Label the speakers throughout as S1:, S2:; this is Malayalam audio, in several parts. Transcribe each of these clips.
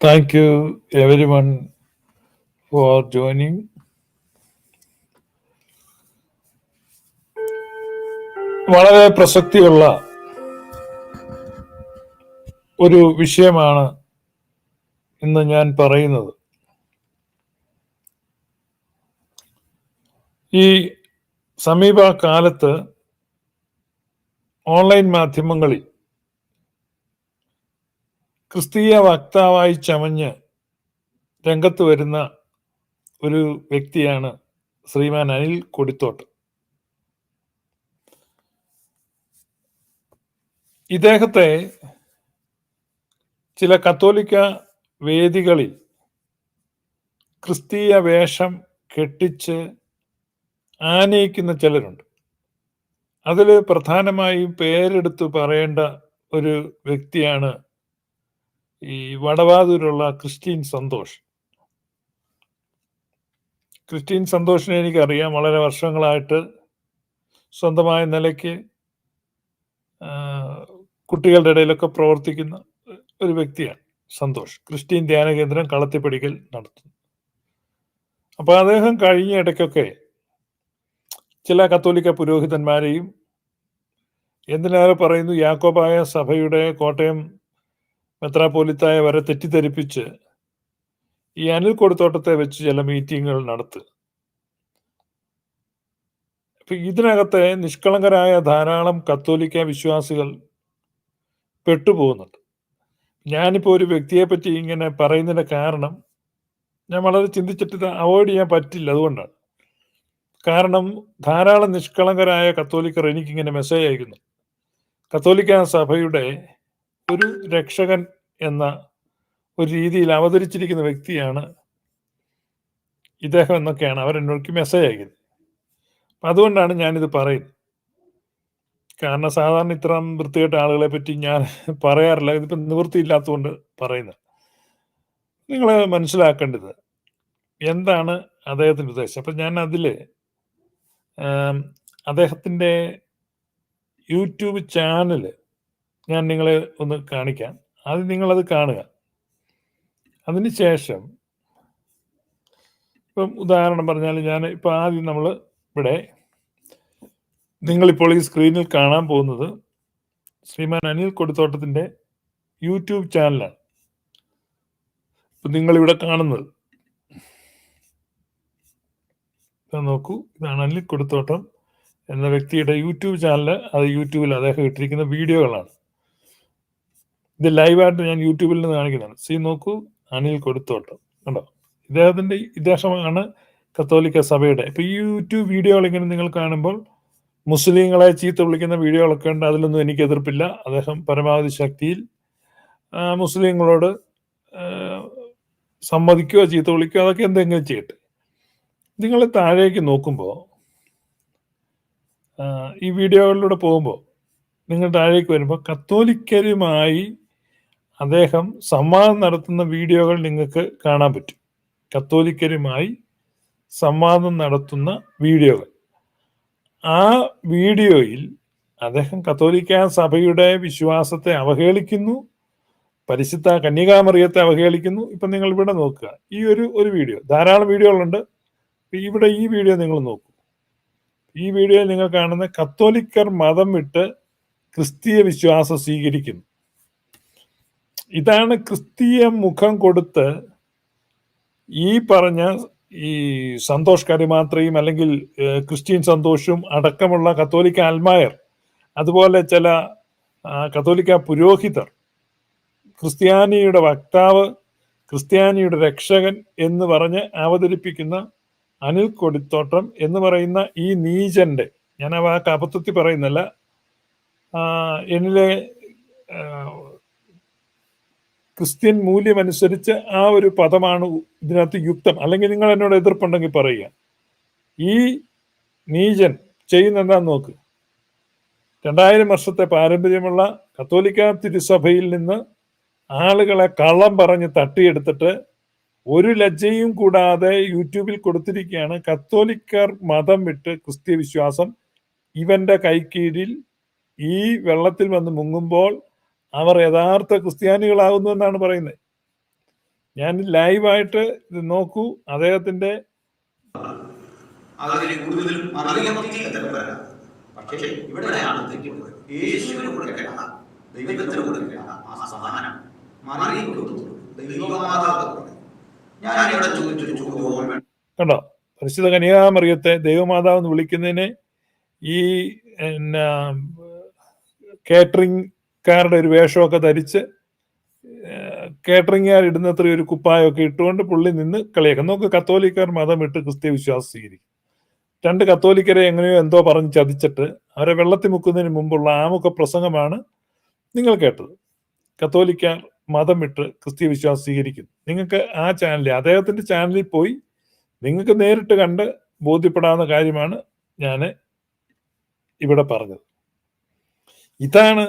S1: Thank you everyone for joining. വളരെ പ്രസക്തിയുള്ള ഒരു വിഷയമാണ് ഇന്ന് ഞാൻ പറയുന്നത് ഈ സമീപകാലത്ത് ഓൺലൈൻ മാധ്യമങ്ങളിൽ ക്രിസ്തീയ വക്താവായി ചമഞ്ഞ് രംഗത്ത് വരുന്ന ഒരു വ്യക്തിയാണ് ശ്രീമാൻ അനിൽ കൊടിത്തോട്ട്. ഇദ്ദേഹത്തെ ചില കത്തോലിക്ക വേദികളിൽ ക്രിസ്തീയ വേഷം കെട്ടിച്ച് ആനയിക്കുന്ന ചിലരുണ്ട്. അതിൽ പ്രധാനമായും പേരെടുത്ത് പറയേണ്ട ഒരു വ്യക്തിയാണ് ഈ വടവാതൂരുള്ള ക്രിസ്റ്റീൻ സന്തോഷ്. ക്രിസ്റ്റീൻ സന്തോഷിനെ എനിക്കറിയാം. വളരെ വർഷങ്ങളായിട്ട് സ്വന്തമായ നിലയ്ക്ക് കുട്ടികളുടെ ഇടയിലൊക്കെ പ്രവർത്തിക്കുന്ന ഒരു വ്യക്തിയാണ് സന്തോഷ്. ക്രിസ്റ്റീൻ ധ്യാന കേന്ദ്രം കളത്തിപ്പടിക്കൽ നടത്തുന്നു. അപ്പോൾ അദ്ദേഹം കഴിഞ്ഞ ഇടയ്ക്കൊക്കെ ചില കത്തോലിക്ക പുരോഹിതന്മാരെയും എന്തിനേറെ പറയുന്നു യാക്കോബായ സഭയുടെ കോട്ടയം മെത്രാപോലിത്തായ വരെ തെറ്റിദ്ധരിപ്പിച്ച് ഈ അനിൽ കൊടുത്തോട്ടത്തെ വെച്ച് ചില മീറ്റിങ്ങുകൾ നടത്തുക അപ്പം ഇതിനകത്തെ നിഷ്കളങ്കരായ ധാരാളം കത്തോലിക്ക വിശ്വാസികൾ പെട്ടുപോകുന്നുണ്ട്. ഞാനിപ്പോൾ ഒരു വ്യക്തിയെ പറ്റി ഇങ്ങനെ പറയുന്നതിന്റെ കാരണം ഞാൻ വളരെ ചിന്തിച്ചിട്ട് ഇത് അവോയ്ഡ് ചെയ്യാൻ പറ്റില്ല അതുകൊണ്ടാണ്. കാരണം ധാരാളം നിഷ്കളങ്കരായ കത്തോലിക്കർ എനിക്കിങ്ങനെ മെസ്സേജ് അയക്കുന്നു. കത്തോലിക്ക സഭയുടെ ഒരു രക്ഷകൻ എന്ന ഒരു രീതിയിൽ അവതരിച്ചിരിക്കുന്ന വ്യക്തിയാണ് ഇദ്ദേഹം എന്നൊക്കെയാണ് എന്നോട് മെസ്സേജ് അയക്കുന്നത്. അപ്പം അതുകൊണ്ടാണ് ഞാനിത് പറയുന്നത്. കാരണം സാധാരണ ഇത്തരം വൃത്തികെട്ട ആളുകളെ പറ്റി ഞാൻ പറയാറില്ല. ഇതിപ്പോൾ നിവൃത്തിയില്ലാത്തതുകൊണ്ട് പറയുന്നത്. നിങ്ങൾ മനസ്സിലാക്കേണ്ടത് എന്താണ് അദ്ദേഹത്തിന്റെ ഉദ്ദേശം? അപ്പം ഞാൻ അതിൽ അദ്ദേഹത്തിന്റെ യൂട്യൂബ് ചാനൽ ഞാൻ നിങ്ങളെ ഒന്ന് കാണിക്കാം. ആദ്യം നിങ്ങളത് കാണുക. അതിനുശേഷം ഇപ്പം ഉദാഹരണം പറഞ്ഞാൽ ഞാൻ ഇപ്പം ആദ്യം നമ്മൾ ഇവിടെ നിങ്ങളിപ്പോൾ ഈ സ്ക്രീനിൽ കാണാൻ പോകുന്നത് ശ്രീമാൻ അനിൽ കൊടുത്തോട്ടത്തിന്റെ യൂട്യൂബ് ചാനലാണ്. ഇപ്പം നിങ്ങളിവിടെ കാണുന്നത്. നോക്കൂ. ഇതാണ് അനിൽ കൊടുത്തോട്ടം എന്ന വ്യക്തിയുടെ യൂട്യൂബ് ചാനൽ അത് യൂട്യൂബിൽ അദ്ദേഹം ഇട്ടിരിക്കുന്ന വീഡിയോകളാണ്. ഇത് ലൈവായിട്ട് ഞാൻ യൂട്യൂബിൽ നിന്ന് കാണിക്കുന്നതാണ്. സി നോക്കൂ അനിൽ കൊടുത്തോട്ടം. കണ്ടോ? ഇദ്ദേഹത്തിന്റെ ഇദ്ദേഹമാണ് കത്തോലിക്ക സഭയുടെ. ഇപ്പൊ ഈ യൂട്യൂബ് വീഡിയോകൾ ഇങ്ങനെ നിങ്ങൾ കാണുമ്പോൾ മുസ്ലിങ്ങളെ ചീത്ത വിളിക്കുന്ന വീഡിയോകളൊക്കെ ഉണ്ട്. അതിലൊന്നും എനിക്ക് എതിർപ്പില്ല. അദ്ദേഹം പരമാവധി ശക്തിയിൽ മുസ്ലിങ്ങളോട് സമ്മതിക്കുകയോ ചീത്ത വിളിക്കുകയോ അതൊക്കെ എന്തെങ്കിലും ചെയ്യട്ടെ. നിങ്ങൾ താഴേക്ക് നോക്കുമ്പോൾ ഈ വീഡിയോകളിലൂടെ പോകുമ്പോൾ നിങ്ങൾ താഴേക്ക് വരുമ്പോൾ കത്തോലിക്കരുമായി അദ്ദേഹം സംവാദം നടത്തുന്ന വീഡിയോകൾ നിങ്ങൾക്ക് കാണാൻ പറ്റും. കത്തോലിക്കരുമായി സംവാദം നടത്തുന്ന വീഡിയോകൾ. ആ വീഡിയോയിൽ അദ്ദേഹം കത്തോലിക്ക സഭയുടെ വിശ്വാസത്തെ അവഹേളിക്കുന്നു. പരിശുദ്ധ കന്യകാമറിയത്തെ അവഹേളിക്കുന്നു. ഇപ്പം നിങ്ങൾ ഇവിടെ നോക്കുക. ഈ ഒരു ഒരു വീഡിയോ. ധാരാളം വീഡിയോകളുണ്ട്. ഇവിടെ ഈ വീഡിയോ നിങ്ങൾ നോക്കൂ. ഈ വീഡിയോയിൽ നിങ്ങൾ കാണുന്ന കത്തോലിക്കർ മതം വിട്ട് ക്രിസ്തീയ വിശ്വാസം സ്വീകരിക്കുന്നു. ഇതാണ് ക്രിസ്തീയ മുഖം കൊടുത്ത് ഈ പറഞ്ഞ ഈ സന്തോഷ് കരുമാത്രയും അല്ലെങ്കിൽ ക്രിസ്ത്യൻ സന്തോഷും അടക്കമുള്ള കത്തോലിക്ക അൽമായർ അതുപോലെ ചില കത്തോലിക്ക പുരോഹിതർ ക്രിസ്ത്യാനിയുടെ വക്താവ് ക്രിസ്ത്യാനിയുടെ രക്ഷകൻ എന്ന് പറഞ്ഞ് അവതരിപ്പിക്കുന്ന അനിൽ കൊടിത്തോട്ടം എന്ന് പറയുന്ന ഈ നീചന്റെ ഞാൻ ആ വാക്ക് അബദ്ധത്തിൽ പറയുന്നല്ല എന്നിലെ ക്രിസ്ത്യൻ മൂല്യമനുസരിച്ച് ആ ഒരു പദമാണ് ഇതിനകത്ത് യുക്തം. അല്ലെങ്കിൽ നിങ്ങൾ എന്നോട് എതിർപ്പുണ്ടെങ്കിൽ പറയുക. ഈ നീചൻ ചെയ്യുന്ന എന്താന്ന് നോക്ക്. രണ്ടായിരം വർഷത്തെ പാരമ്പര്യമുള്ള കത്തോലിക്ക തിരുസഭയിൽ നിന്ന് ആളുകളെ കള്ളം പറഞ്ഞ് തട്ടിയെടുത്തിട്ട് ഒരു ലജ്ജയും കൂടാതെ യൂട്യൂബിൽ കൊടുത്തിരിക്കുകയാണ് കത്തോലിക്കർ മതം വിട്ട് ക്രിസ്ത്യ വിശ്വാസം ഇവന്റെ കൈക്കീഴിൽ ഈ വെള്ളത്തിൽ വന്ന് മുങ്ങുമ്പോൾ അവർ യഥാർത്ഥ ക്രിസ്ത്യാനികളാകുന്നു എന്നാണ് പറയുന്നത്. ഞാൻ ലൈവായിട്ട് ഇത് നോക്കൂ അദ്ദേഹത്തിന്റെ
S2: പക്ഷേ ഇവിടെയാണ് തെറ്റുന്നത് യേശുവിന് കൊടുക്കേണ്ട ദൈവത്തിന് കൊടുക്കേണ്ട ആ സമാനം മറിയം കൊടുത്തു ദൈവമാതാവ് ഞാൻ ഇവിടെ ചോദിച്ചൊരു ചോദ്യം
S1: കണ്ടോ? പരിശുദ്ധ കനികാമറിയത്തെ ദൈവമാതാവ് എന്ന് വിളിക്കുന്നതിന് ഈ എന്നാ കേറ്ററിംഗ്കാരുടെ ഒരു വേഷമൊക്കെ ധരിച്ച് കേറ്ററിംഗുകാർ ഇടുന്നത്ര ഒരു കുപ്പായമൊക്കെ ഇട്ടുകൊണ്ട് പുള്ളി നിന്ന് കളിയാക്കും. നമുക്ക് കത്തോലിക്കാർ മതം വിട്ട് ക്രിസ്ത്യ വിശ്വാസം സ്വീകരിക്കും. രണ്ട് കത്തോലിക്കരെ എങ്ങനെയോ എന്തോ പറഞ്ഞ് ചതിച്ചിട്ട് അവരെ വെള്ളത്തിൽ മുക്കുന്നതിന് മുമ്പുള്ള ആമുഖ പ്രസംഗമാണ് നിങ്ങൾ കേട്ടത്. കത്തോലിക്കാർ മതം വിട്ട് ക്രിസ്ത്യ വിശ്വാസം സ്വീകരിക്കുന്നു. നിങ്ങൾക്ക് ആ ചാനലിൽ അദ്ദേഹത്തിന്റെ ചാനലിൽ പോയി നിങ്ങൾക്ക് നേരിട്ട് കണ്ട് ബോധ്യപ്പെടാവുന്ന കാര്യമാണ് ഞാൻ ഇവിടെ പറഞ്ഞത്. ഇതാണ്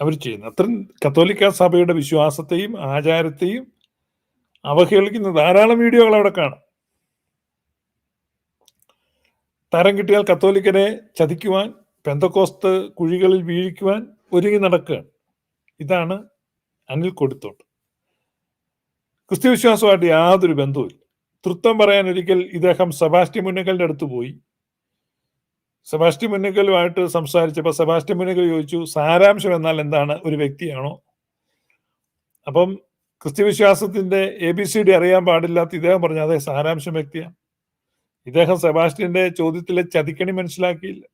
S1: അവർ ചെയ്യുന്നത്. അത്രയും കത്തോലിക്ക സഭയുടെ വിശ്വാസത്തെയും ആചാരത്തെയും അവഹേളിക്കുന്ന ധാരാളം വീഡിയോകൾ അവിടെ കാണാം. തരം കിട്ടിയാൽ കത്തോലിക്കനെ ചതിക്കുവാൻ പെന്തക്കോസ്ത് കുഴികളിൽ വീഴിക്കുവാൻ ഒരുങ്ങി നടക്കുകയാണ്. ഇതാണ് അനിൽ കൊടുത്തോട്ട്. ക്രിസ്ത്യവിശ്വാസമായിട്ട് യാതൊരു ബന്ധവുമില്ല. തൃത്വം പറയാൻ ഒരിക്കൽ ഇദ്ദേഹം സെബാസ്റ്റ്യൻ മുന്നക്കലിന്റെ അടുത്ത് പോയി. സെബാസ്റ്റ്യൻ മുന്നക്കലുമായിട്ട് സംസാരിച്ചപ്പോൾ സെബാസ്റ്റ്യൻ മുന്നക്കൽ ചോദിച്ചു സാരാംശം എന്നാൽ എന്താണ്? ഒരു വ്യക്തിയാണോ? അപ്പം ക്രിസ്ത്യവിശ്വാസത്തിന്റെ എ ബി സി ഡി അറിയാൻ പാടില്ലാത്ത ഇദ്ദേഹം പറഞ്ഞു അതെ സാരാംശം വ്യക്തിയാണ്. ഇദ്ദേഹം സെബാസ്റ്റ്യന്റെ ചോദ്യത്തിലെ ചതിക്കണി മനസ്സിലാക്കിയില്ല.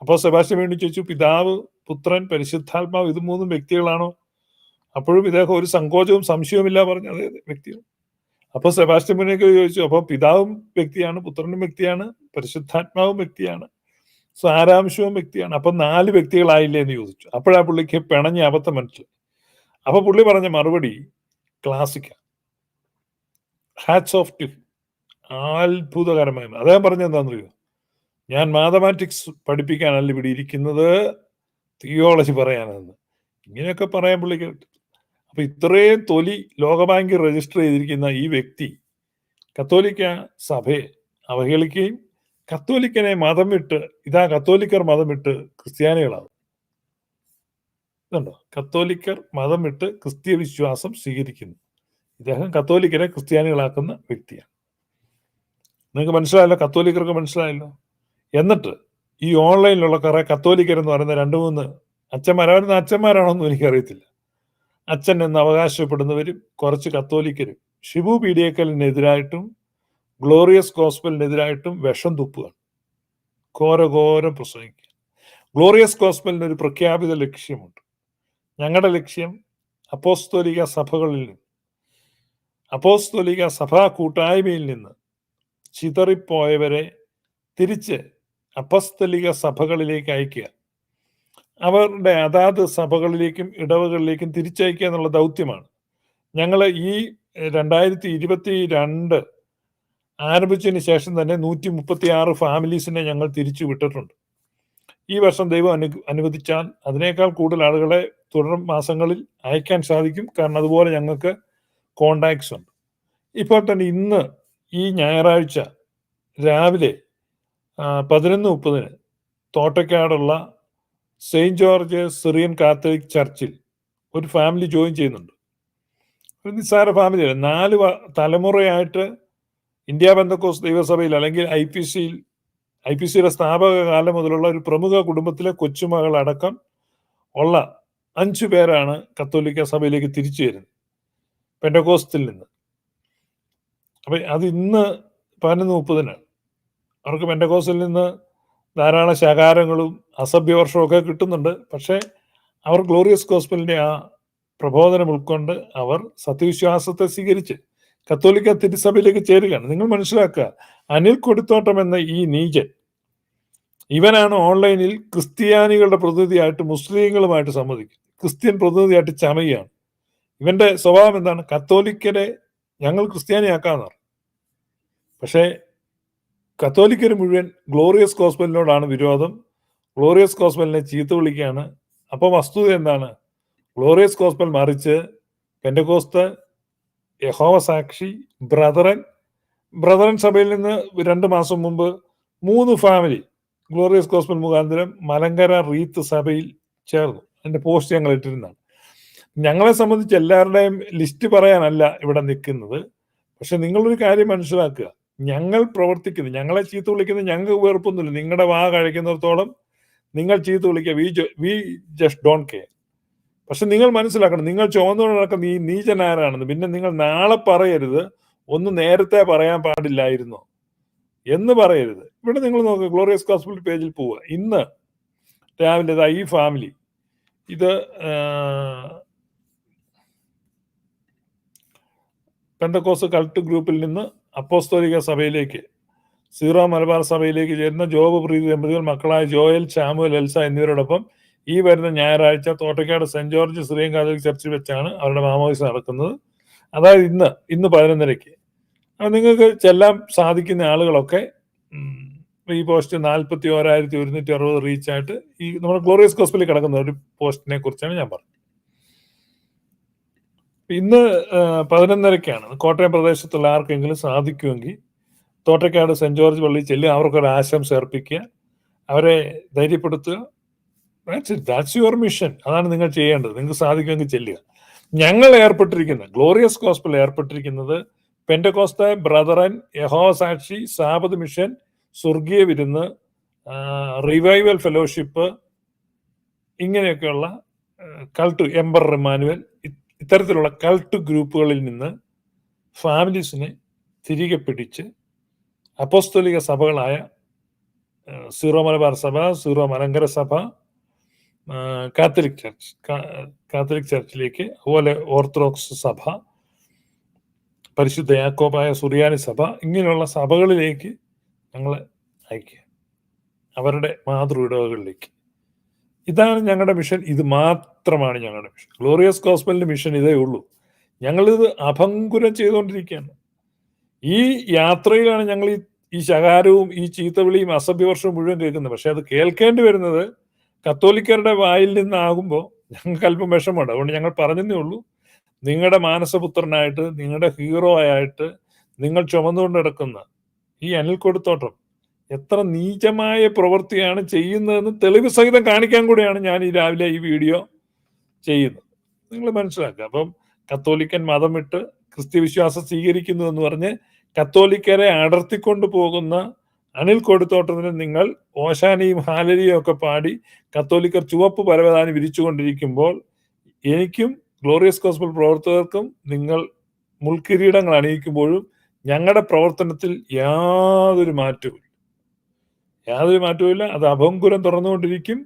S1: അപ്പോൾ സെബാസ്റ്റ്യൻ വേണ്ടി ചോദിച്ചു പിതാവ് പുത്രൻ പരിശുദ്ധാത്മാവ് ഇത് മൂന്നും വ്യക്തികളാണോ? അപ്പോഴും ഇദ്ദേഹം ഒരു സങ്കോചവും സംശയവുമില്ല പറഞ്ഞു അതെ വ്യക്തിയാണ്. അപ്പോൾ സെബാസ്റ്റ്യൻ മുന്നേക്ക് ചോദിച്ചു അപ്പോൾ പിതാവും വ്യക്തിയാണ് പുത്രനും വ്യക്തിയാണ് പരിശുദ്ധാത്മാവും വ്യക്തിയാണ്. സാരാംശവും വ്യക്തിയാണ്. അപ്പൊ നാല് വ്യക്തികളായില്ലേ എന്ന് ചോദിച്ചു. അപ്പോഴാ പുള്ളിക്ക് പിണഞ്ഞ അബദ്ധം മനസ്സിലായി. അപ്പൊ പുള്ളി പറഞ്ഞ മറുപടി ക്ലാസിക്ക ഹാറ്റ്സ് ഓഫ് ടു അത്ഭുതകരമായി അദ്ദേഹം പറഞ്ഞ എന്താണെന്നറിയോ? ഞാൻ മാത്തമാറ്റിക്സ് പഠിപ്പിക്കാനല്ല ഇവിടെ ഇരിക്കുന്നത് തിയോളജി പറയാനെന്ന് ഇങ്ങനെയൊക്കെ പറയാൻ പുള്ളിക്ക് അപ്പൊ ഇത്രയും തൊലി ലോകബാങ്കിൽ രജിസ്റ്റർ ചെയ്തിരിക്കുന്ന ഈ വ്യക്തി കത്തോലിക്ക സഭയെ അവഹേളിക്കുകയും കത്തോലിക്കനെ മതം വിട്ട് ഇതാ കത്തോലിക്കർ മതം വിട്ട് ക്രിസ്ത്യാനികളാവും ഇതുണ്ടോ? കത്തോലിക്കർ മതം വിട്ട് ക്രിസ്തീയ വിശ്വാസം സ്വീകരിക്കുന്നു. ഇദ്ദേഹം കത്തോലിക്കരെ ക്രിസ്ത്യാനികളാക്കുന്ന വ്യക്തിയാണ്. നിങ്ങൾക്ക് മനസ്സിലായല്ലോ? കത്തോലിക്കർക്ക് മനസ്സിലായല്ലോ? എന്നിട്ട് ഈ ഓൺലൈനിലുള്ള കത്തോലിക്കർ എന്ന് പറയുന്ന രണ്ട് മൂന്ന് അച്ഛന്മാർ അവരുന്ന അച്ഛന്മാരാണോന്നും എനിക്കറിയത്തില്ല. അച്ഛൻ എന്ന് അവകാശപ്പെടുന്നവരും കുറച്ച് കത്തോലിക്കരും. ഷിബു പീഡിയക്കലിനെതിരായിട്ടും ഗ്ലോറിയസ് ഗോസ്പലിനെതിരായിട്ടും വിഷം തുപ്പുകയാണ്. ഘോരഘോരം പ്രസംഗിക്കുക ഗ്ലോറിയസ് ഗോസ്പലിന് ഒരു പ്രഖ്യാപിത ലക്ഷ്യമുണ്ട്. ഞങ്ങളുടെ ലക്ഷ്യം അപ്പോസ്തോലിക സഭകളിൽ നിന്ന് അപ്പോസ്തോലിക സഭാ കൂട്ടായ്മയിൽ നിന്ന് ചിതറിപ്പോയവരെ തിരിച്ച് അപ്പസ്തലിക സഭകളിലേക്ക് അയക്കുക അവരുടെ അതാത് സഭകളിലേക്കും ഇടവകളിലേക്കും തിരിച്ചയക്കുക എന്നുള്ള ദൗത്യമാണ്. ഞങ്ങൾ ഈ രണ്ടായിരത്തി ഇരുപത്തി രണ്ട് ആരംഭിച്ചതിന് ശേഷം തന്നെ നൂറ്റി മുപ്പത്തി ആറ് ഫാമിലീസിനെ ഞങ്ങൾ തിരിച്ചു വിട്ടിട്ടുണ്ട്. ഈ വർഷം ദൈവം അനു അനുവദിച്ചാൽ അതിനേക്കാൾ കൂടുതൽ ആളുകളെ തുടർ മാസങ്ങളിൽ അയക്കാൻ സാധിക്കും. കാരണം അതുപോലെ ഞങ്ങൾക്ക് കോണ്ടാക്ട്സ് ഉണ്ട്. ഇപ്പോൾ തന്നെ ഇന്ന് ഈ ഞായറാഴ്ച രാവിലെ പതിനൊന്ന് മുപ്പതിന് തോട്ടക്കാടുള്ള സെയിന്റ് ജോർജ് സിറിയൻ കാത്തലിക് ചർച്ചിൽ ഒരു ഫാമിലി ജോയിൻ ചെയ്യുന്നുണ്ട്. ഒരു നിസ്സാര ഫാമിലിയല്ല നാല് തലമുറയായിട്ട് ഇന്ത്യ ബന്ധക്കോസ് ദൈവസഭയിൽ അല്ലെങ്കിൽ ഐ പി സിയിൽ ഐ പി സിയുടെ സ്ഥാപക കാലം മുതലുള്ള ഒരു പ്രമുഖ കുടുംബത്തിലെ കൊച്ചുമകൾ അടക്കം ഉള്ള അഞ്ചു പേരാണ് കത്തോലിക്ക സഭയിലേക്ക് തിരിച്ചു വരുന്നത് പെൻഡകോസ്റ്റിൽ നിന്ന്. അപ്പൊ അത് ഇന്ന് പതിനൊന്ന് മുപ്പതിനാണ്. അവർക്ക് പെൻഡകോസ്റ്റിൽ നിന്ന് ധാരാളം ശകാരങ്ങളും അസഭ്യവർഷവും ഒക്കെ കിട്ടുന്നുണ്ട്. പക്ഷേ അവർ ഗ്ലോറിയസ് ഗോസ്പലിന്റെ ആ പ്രബോധനം ഉൾക്കൊണ്ട് അവർ സത്യവിശ്വാസത്തെ സ്വീകരിച്ച് കത്തോലിക്ക തിരുസഭയിലേക്ക് ചേരുകയാണ്. നിങ്ങൾ മനസ്സിലാക്കുക അനിൽ കൊടുത്തോട്ടം എന്ന ഈ നീജൻ ഇവനാണ് ഓൺലൈനിൽ ക്രിസ്ത്യാനികളുടെ പ്രതിനിധിയായിട്ട് മുസ്ലിങ്ങളുമായിട്ട് സമ്മതിക്കും ക്രിസ്ത്യൻ പ്രതിനിധിയായിട്ട് ചമയാണ്. ഇവന്റെ സ്വഭാവം എന്താണ്? കത്തോലിക്കരെ ഞങ്ങൾ ക്രിസ്ത്യാനിയാക്കാന്ന് പക്ഷേ കത്തോലിക്കർ മുഴുവൻ ഗ്ലോറിയസ് കോസ്ബലിനോടാണ് വിരോധം. ഗ്ലോറിയസ് കോസ്ബലിനെ ചീത്ത വിളിക്കുകയാണ്. അപ്പോൾ വസ്തുത എന്താണ്? ഗ്ലോറിയസ് കോസ്ബൽ മറിച്ച് പെൻഡകോസ്ത് യഹോവ സാക്ഷി ബ്രദറൻ. ബ്രദറൻ സഭയിൽ നിന്ന് രണ്ട് മാസം മുമ്പ് മൂന്ന് ഫാമിലി ഗ്ലോറിയസ് കോസ്മൽ മുഖാന്തരം മലങ്കര റീത്ത് സഭയിൽ ചേർന്നു. അതിന്റെ പോസ്റ്റ് ഞങ്ങൾ ഇട്ടിരുന്നതാണ്. ഞങ്ങളെ സംബന്ധിച്ച് എല്ലാവരുടെയും ലിസ്റ്റ് പറയാനല്ല ഇവിടെ നിൽക്കുന്നത്. പക്ഷെ നിങ്ങളൊരു കാര്യം മനസ്സിലാക്കുക. ഞങ്ങൾ പ്രവർത്തിക്കുന്നത് ഞങ്ങളെ ചീത്ത വിളിക്കുന്നത് ഞങ്ങൾക്ക് വേർപ്പൊന്നുമില്ല. നിങ്ങളുടെ വാ കഴിക്കുന്നിടത്തോളം നിങ്ങൾ ചീത്ത വിളിക്കുക. We we just don't care പക്ഷെ നിങ്ങൾ മനസ്സിലാക്കണം നിങ്ങൾ ചുവന്നുകൊണ്ട് നടക്കുന്ന ഈ നീചനാരാണെന്ന്. പിന്നെ നിങ്ങൾ നാളെ പറയരുത് ഒന്ന് നേരത്തെ പറയാൻ പാടില്ലായിരുന്നോ എന്ന് പറയരുത്. ഇവിടെ നിങ്ങൾ നോക്കുക ഗ്ലോറിയസ് ഹോസ്പിറ്റൽ പേജിൽ പോവുക. ഇന്ന് രാവിലെ ഈ ഫാമിലി ഇത് പെന്തക്കോസ് കൾട്ട് ഗ്രൂപ്പിൽ നിന്ന് അപ്പോസ്തോലിക സഭയിലേക്ക് സീറോ മലബാർ സഭയിലേക്ക് ചേരുന്ന ജോബ് പ്രീതി ദമ്പതികൾ മക്കളായ ജോയൽ ചാമുവൽ എൽസ എന്നിവരോടൊപ്പം ഈ വരുന്ന ഞായറാഴ്ച Thottakkad saint George Syrian Catholic ചർച്ചിൽ വെച്ചാണ് അവരുടെ മാമോദിസ നടക്കുന്നത്. അതായത് ഇന്ന് ഇന്ന് പതിനൊന്നരയ്ക്ക്. അപ്പോൾ നിങ്ങൾക്ക് ചെല്ലാൻ സാധിക്കുന്ന ആളുകളൊക്കെ ഈ പോസ്റ്റ് നാൽപ്പത്തി ഓരായിരത്തി ഒരുന്നൂറ്റി അറുപത് റീച്ച് ആയിട്ട് ഈ നമ്മുടെ ഗ്ലോറിയസ് ഹോസ്പിറ്റലിൽ കിടക്കുന്ന ഒരു പോസ്റ്റിനെ കുറിച്ചാണ് ഞാൻ പറഞ്ഞത്. ഇന്ന് പതിനൊന്നരക്കാണ് കോട്ടയം പ്രദേശത്തുള്ള ആർക്കെങ്കിലും സാധിക്കുമെങ്കിൽ തോട്ടക്കാട് സെന്റ് ജോർജ് പള്ളി ചെല്ലുക. അവർക്കൊരു ആശംസ അർപ്പിക്കുക. അവരെ ധൈര്യപ്പെടുത്തുക. ദാറ്റ്സ് യുവർ മിഷൻ അതാണ് നിങ്ങൾ ചെയ്യേണ്ടത്. നിങ്ങൾക്ക് സാധിക്കുമെങ്കിൽ ചെല്ലുക. ഞങ്ങൾ ഏർപ്പെട്ടിരിക്കുന്ന ഗ്ലോറിയസ് ഗോസ്പൽ ഏർപ്പെട്ടിരിക്കുന്നത് പെൻഡകോസ്ത ബ്രദറൻ യഹോ സാക്ഷി സാബത് മിഷൻ സ്വർഗീയ വിരുന്ന് റിവൈവൽ ഫെലോഷിപ്പ് ഇങ്ങനെയൊക്കെയുള്ള കൾട്ട് എംബർ റിമാനുവൽ ഇത്തരത്തിലുള്ള കൾട്ട് ഗ്രൂപ്പുകളിൽ നിന്ന് ഫാമിലീസിനെ തിരികെ പിടിച്ച് അപ്പോസ്തോലിക സഭകളായ സീറോ മലബാർ സഭ സീറോ മലങ്കര സഭ കാത്തലിക് ചർച്ച് കാത്തലിക് ചർച്ചിലേക്ക് അതുപോലെ ഓർത്തഡോക്സ് സഭ പരിശുദ്ധ യാക്കോബായ സുറിയാനി സഭ ഇങ്ങനെയുള്ള സഭകളിലേക്ക് ഞങ്ങളെ അയക്കുക. അവരുടെ മാതൃ ഇടവകളിലേക്ക് ഇതാണ് ഞങ്ങളുടെ മിഷൻ ഇത് മാത്രമാണ് ഞങ്ങളുടെ മിഷൻ ഗ്ലോറിയസ് ഗോസ്പലിന്റെ മിഷൻ ഇതേ ഉള്ളൂ. ഞങ്ങളിത് അഭങ്കുരം ചെയ്തുകൊണ്ടിരിക്കുകയാണ്. ഈ യാത്രയിലാണ് ഞങ്ങൾ ഈ ശകാരവും ഈ ചീത്തവിളിയും അസഭ്യവർഷവും മുഴുവൻ കേൾക്കുന്നത്. പക്ഷെ അത് കേൾക്കേണ്ടി വരുന്നത് കത്തോലിക്കരുടെ വായിൽ നിന്നാകുമ്പോൾ ഞങ്ങൾക്ക് അല്പം വിഷമമുണ്ട്. അതുകൊണ്ട് ഞങ്ങൾ പറഞ്ഞതേ ഉള്ളൂ. നിങ്ങളുടെ മാനസപുത്രനായിട്ട് നിങ്ങളുടെ ഹീറോ ആയിട്ട് നിങ്ങൾ ചുമന്നുകൊണ്ട് നടക്കുന്ന ഈ അനിൽ കൊടുത്തോട്ടം എത്ര നീചമായ പ്രവൃത്തിയാണ് ചെയ്യുന്നതെന്ന് തെളിവ് സഹിതം കാണിക്കാൻ കൂടിയാണ് ഞാൻ ഈ രാവിലെ ഈ വീഡിയോ ചെയ്യുന്നത്. നിങ്ങൾ മനസ്സിലാക്കുക. അപ്പം കത്തോലിക്കൻ മതം വിട്ട് ക്രിസ്ത്യവിശ്വാസം സ്വീകരിക്കുന്നു എന്ന് പറഞ്ഞ് കത്തോലിക്കരെ അടർത്തിക്കൊണ്ട് പോകുന്ന അനിൽ കൊടുത്തോട്ടത്തിന് നിങ്ങൾ ഓശാനയും ഹാലരിയും ഒക്കെ പാടി കത്തോലിക്കർ ചുവപ്പ് പരവതാനി വിരിച്ചുകൊണ്ടിരിക്കുമ്പോൾ എനിക്കും ഗ്ലോറിയസ് ഗോസ്ബൽ പ്രവർത്തകർക്കും നിങ്ങൾ മുൾക്കിരീടങ്ങൾ അണിയിക്കുമ്പോഴും ഞങ്ങളുടെ പ്രവർത്തനത്തിൽ യാതൊരു മാറ്റവും യാതൊരു മാറ്റവുമില്ല അത് അഭംഗുരം തുറന്നുകൊണ്ടിരിക്കും.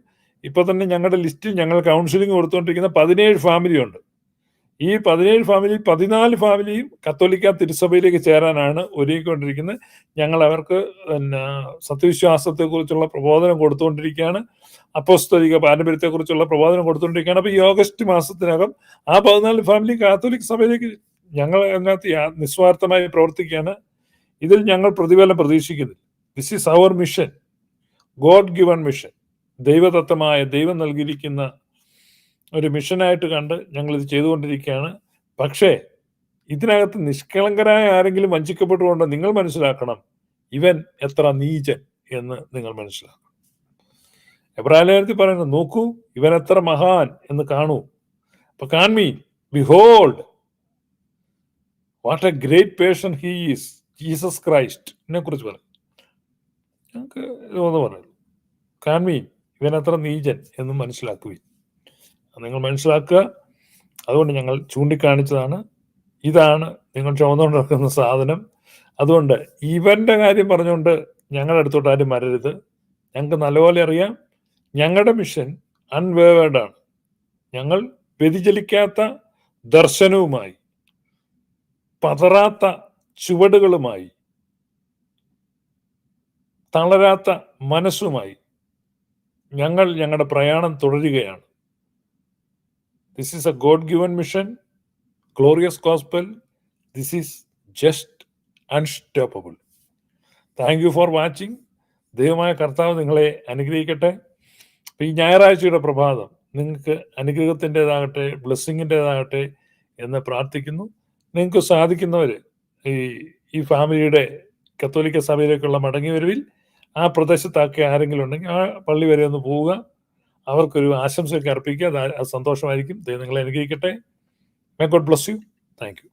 S1: ഇപ്പൊ തന്നെ ഞങ്ങളുടെ ലിസ്റ്റിൽ ഞങ്ങൾ കൗൺസിലിംഗ് കൊടുത്തുകൊണ്ടിരിക്കുന്ന പതിനേഴ് ഫാമിലി ഉണ്ട്. ഈ പതിനേഴ് ഫാമിലി പതിനാല് ഫാമിലിയും കത്തോലിക്ക തിരുസഭയിലേക്ക് ചേരാനാണ് ഒരുങ്ങിക്കൊണ്ടിരിക്കുന്നത്. ഞങ്ങൾ അവർക്ക് പിന്നെ സത്യവിശ്വാസത്തെ കുറിച്ചുള്ള പ്രബോധനം കൊടുത്തുകൊണ്ടിരിക്കുകയാണ്. അപ്പോസ്തോലിക പാരമ്പര്യത്തെക്കുറിച്ചുള്ള പ്രബോധനം കൊടുത്തുകൊണ്ടിരിക്കുകയാണ്. അപ്പൊ ഈ ഓഗസ്റ്റ് മാസത്തിനകം ആ പതിനാല് ഫാമിലി കാത്തോലിക് സഭയിലേക്ക് ഞങ്ങൾ അതിനകത്ത് നിസ്വാർത്ഥമായി പ്രവർത്തിക്കുകയാണ്. ഇതിൽ ഞങ്ങൾ പ്രതിഫലം പ്രതീക്ഷിക്കുന്നു this is our mission God given mission ദൈവദത്തമായ ദൈവം നൽകിയിരിക്കുന്ന ഒരു മിഷനായിട്ട് കണ്ട് ഞങ്ങളിത് ചെയ്തുകൊണ്ടിരിക്കുകയാണ്. പക്ഷേ ഇതിനകത്ത് നിഷ്കളങ്കരായ ആരെങ്കിലും വഞ്ചിക്കപ്പെട്ടുകൊണ്ട് നിങ്ങൾ മനസ്സിലാക്കണം ഇവൻ എത്ര നീചൻ എന്ന് നിങ്ങൾ മനസ്സിലാക്കണം. എബ്രാലേഖനത്തിൽ പറയുന്നത് നോക്കൂ ഇവൻ എത്ര മഹാൻ എന്ന് കാണൂ. അപ്പൊ കാൺമീൻ behold what a great person he is Jesus Christ എന്നെ കുറിച്ച് പറയും. ഞങ്ങൾക്ക് ഒന്ന് പറഞ്ഞു കാൺമീൻ ഇവൻ എത്ര നീചൻ എന്ന് മനസ്സിലാക്കുവിൻ. അത് നിങ്ങൾ മനസ്സിലാക്കുക. അതുകൊണ്ട് ഞങ്ങൾ ചൂണ്ടിക്കാണിച്ചതാണ്. ഇതാണ് നിങ്ങൾ ചുമന്നുകൊണ്ട് നടക്കുന്ന സാധനം. അതുകൊണ്ട് ഇവന്റെ കാര്യം പറഞ്ഞുകൊണ്ട് ഞങ്ങളുടെ അടുത്തോട്ട് ആരും വരരുത്. ഞങ്ങൾക്ക് നല്ലപോലെ അറിയാം. ഞങ്ങളുടെ മിഷൻ അൺവേവേഡാണ് ഞങ്ങൾ വ്യതിചലിക്കാത്ത ദർശനവുമായി പതറാത്ത ചുവടുകളുമായി തളരാത്ത മനസ്സുമായി ഞങ്ങൾ ഞങ്ങളുടെ പ്രയാണം തുടരുകയാണ്. This is a God given mission glorious gospel this is just unstoppable thank you for watching ദൈവമായ കർത്താവ് നിങ്ങളെ അനുഗ്രഹിക്കട്ടെ. ഈ ഞായറാഴ്ചയുടെ പ്രഭാതം നിങ്ങൾക്ക് അനുഗ്രഹത്തിന്റെതാകട്ടെ ബ്ലെസ്സിങ്ങിന്റെതാകട്ടെ എന്ന് പ്രാർത്ഥിക്കുന്നു. നിങ്ങൾക്ക് സാധിക്കുന്നവർ ഈ ഈ ഫാമിലിയുടെ കത്തോലിക്ക സഭയിലേക്കുള്ള മടങ്ങി വരവിൽ ആ പ്രദേശത്തൊക്കെ ആരെങ്കിലും ഉണ്ടെങ്കിൽ ആ പള്ളി വരെ ഒന്ന് പോവുക. അവർക്കൊരു ആശംസയൊക്കെ അർപ്പിക്കുക. സന്തോഷമായിരിക്കും. ദൈവം നിങ്ങളെ അനുഗ്രഹിക്കട്ടെ. May God bless you thank you